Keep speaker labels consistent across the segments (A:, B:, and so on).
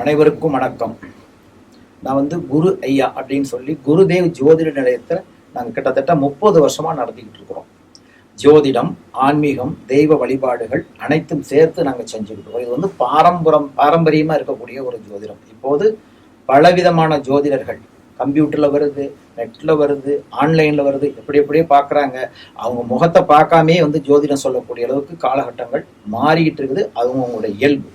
A: அனைவருக்கும் வணக்கம். நான் வந்து குரு ஐயா அப்படின்னு சொல்லி குருதேவ் ஜோதிட நிலையத்தை நாங்கள் கிட்டத்தட்ட முப்பது வருஷமாக நடத்திக்கிட்டு இருக்கிறோம். ஜோதிடம் ஆன்மீகம் தெய்வ வழிபாடுகள் அனைத்தும் சேர்த்து நாங்கள் செஞ்சுக்கிட்டு இருக்கோம். இது வந்து பாரம்பரம் பாரம்பரியமாக இருக்கக்கூடிய ஒரு ஜோதிடம். இப்போது பலவிதமான ஜோதிடர்கள் கம்ப்யூட்டரில் வருது நெட்டில் வருது ஆன்லைனில் வருது எப்படி எப்படியே பார்க்குறாங்க அவங்க முகத்தை பார்க்காமே வந்து ஜோதிடம் சொல்லக்கூடிய அளவுக்கு காலகட்டங்கள் மாறிக்கிட்டு இருக்குது. அதுவும் அவங்களுடைய இயல்பு.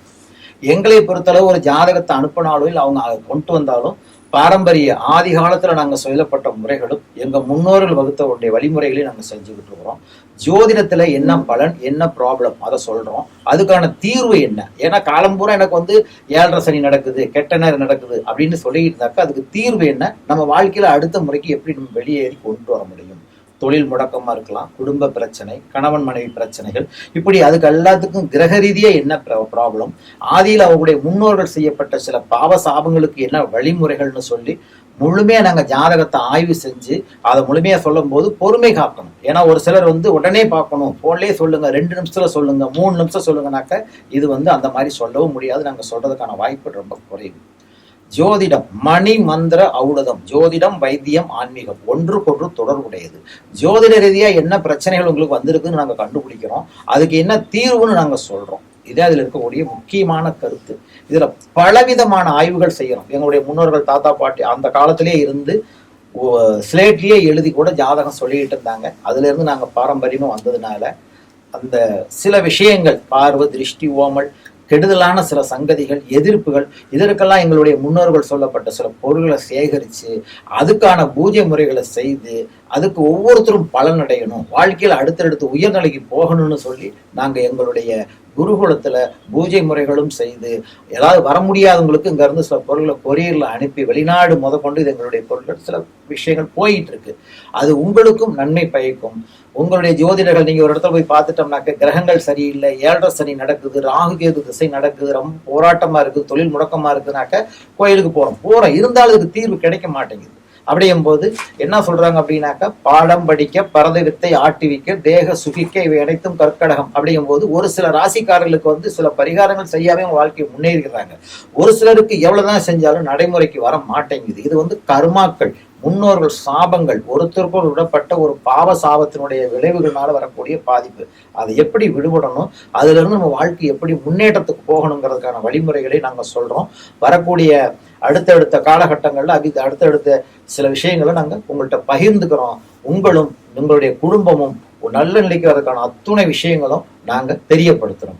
A: எங்களை பொறுத்தளவு ஒரு ஜாதகத்தை அனுப்பினாலும் இல்லை அவங்க கொண்டு வந்தாலும் பாரம்பரிய ஆதி காலத்துல நாங்க சொல்லப்பட்ட முறைகளும் எங்க முன்னோர்கள் வகுத்தவருடைய வழிமுறைகளையும் நாங்க செஞ்சுக்கிட்டு இருக்கிறோம். ஜோதிடத்துல என்ன பலன் என்ன ப்ராப்ளம் அதை சொல்றோம். அதுக்கான தீர்வு என்ன? ஏன்னா காலம்பூரா எனக்கு வந்து ஏழரை சனி நடக்குது கெட்ட நேரம் நடக்குது அப்படின்னு சொல்லிட்டு இருந்தாக்கா அதுக்கு தீர்வு என்ன? நம்ம வாழ்க்கையில அடுத்த முறைக்கு எப்படி நம்ம வெளியேறி கொண்டு வர முடியும்? தொழில் முடக்கமா இருக்கலாம் குடும்ப பிரச்சனை கணவன் மனைவி பிரச்சனைகள். இப்படி அதுக்கு எல்லாத்துக்கும் கிரக ரீதியா என்ன ப்ராப்ளம் ஆதியில் அவங்களுடைய முன்னோர்கள் செய்யப்பட்ட சில பாவ சாபங்களுக்கு என்ன வழிமுறைகள்னு சொல்லி முழுமையா நாங்க ஜாதகத்தை ஆய்வு செஞ்சு அதை முழுமையா சொல்லும் போது பொறுமை காக்கணும். ஏன்னா ஒரு சிலர் வந்து உடனே பார்க்கணும். போன்லயே சொல்லுங்க ரெண்டு நிமிஷத்துல சொல்லுங்க மூணு நிமிஷம் சொல்லுங்கனாக்க இது வந்து அந்த மாதிரி சொல்லவும் முடியாது. நாங்க சொல்றதுக்கான வாய்ப்பு ரொம்ப குறைவு. ஜோதிடம் மணி மந்திர ஔடதம் ஜோதிடம் வைத்தியம் ஆன்மீகம் ஒன்றுக்கொன்று தொடர்புடையது. ஜோதிட ரீதியாக என்ன பிரச்சனைகள் உங்களுக்கு வந்திருக்குன்னு நாங்கள் கண்டுபிடிக்கிறோம். அதுக்கு என்ன தீர்வுன்னு நாங்கள் சொல்கிறோம் இதே அதில் இருக்கக்கூடிய முக்கியமான கருத்து. இதில் பலவிதமான ஆய்வுகள் செய்கிறோம் எங்களுடைய முன்னோர்கள் தாத்தா பாட்டி அந்த காலத்திலே இருந்து ஸ்லேட்லேயே எழுதி கூட ஜாதகம் சொல்லிக்கிட்டு இருந்தாங்க. அதுலேருந்து நாங்கள் பாரம்பரியமாக வந்ததுனால அந்த சில விஷயங்கள் பார்வை திருஷ்டி ஓமல் கெடுதலான சில சங்கதிகள் எதிர்ப்புகள் இதற்கெல்லாம் எங்களுடைய முன்னோர்கள் சொல்லப்பட்ட சில பொருள்களை சேகரித்து அதுக்கான பூஜை முறைகளை செய்து அதுக்கு ஒவ்வொருத்தரும் பலன் அடையணும் வாழ்க்கையில் அடுத்தடுத்து உயர்நிலைக்கு போகணும்னு சொல்லி நாங்கள் எங்களுடைய குருகுலத்துல பூஜை முறைகளும் செய்து ஏதாவது வர முடியாதவங்களுக்கு இங்க இருந்து சில பொருட்களை கொரியர்ல அனுப்பி வெளிநாடு முதற்கொண்டு இது எங்களுடைய பொருட்கள் சில விஷயங்கள் போயிட்டு இருக்கு அது உங்களுக்கும் நன்மை பயக்கும். உங்களுடைய ஜோதிடர்கள் நீங்க ஒரு இடத்துல போய் பார்த்துட்டோம்னாக்க கிரகங்கள் சரியில்லை ஏழரை சனி நடக்குது ராகு கேது திசை நடக்குது ரொம்ப போராட்டமா இருக்குது தொழில் முடக்கமா இருக்குனாக்க கோயிலுக்கு போறோம். போறோம். இருந்தாலும் அதுக்கு தீர்வு கிடைக்க மாட்டேங்குது. அப்படியும் போது என்ன சொல்றாங்க அப்படின்னாக்கா பாடம் படிக்க பரத வித்தை ஆட்டுவிக்க தேக சுகிக்க இவை அனைத்தும் கற்கடகம் அப்படிங்கும் போது ஒரு சில ராசிக்காரர்களுக்கு வந்து சில பரிகாரங்கள் செய்யாம வாழ்க்கையை முன்னேறிக்கிறாங்க ஒரு சிலருக்கு எவ்வளவுதான் செஞ்சாலும் நடைமுறைக்கு வர மாட்டேங்குது. இது வந்து கர்மாக்கள் முன்னோர்கள் சாபங்கள் ஒருத்தருக்கும் விடப்பட்ட ஒரு பாவ சாபத்தினுடைய விளைவுகளால வரக்கூடிய பாதிப்பு. அதை எப்படி விடுபடணும் அதுல இருந்து நம்ம வாழ்க்கை எப்படி முன்னேற்றத்துக்கு போகணுங்கிறதுக்கான வழிமுறைகளை நாங்க சொல்றோம். வரக்கூடிய அடுத்தடுத்த காலகட்டங்களில் அதி அடுத்தடுத்த சில விஷயங்களை நாங்கள் உங்கள்கிட்ட பகிர்ந்துக்கிறோம். உங்களும் உங்களுடைய குடும்பமும் ஒரு நல்ல நிலைக்கு வரதுக்கான அத்துணை விஷயங்களும் நாங்கள் தெரியப்படுத்துகிறோம்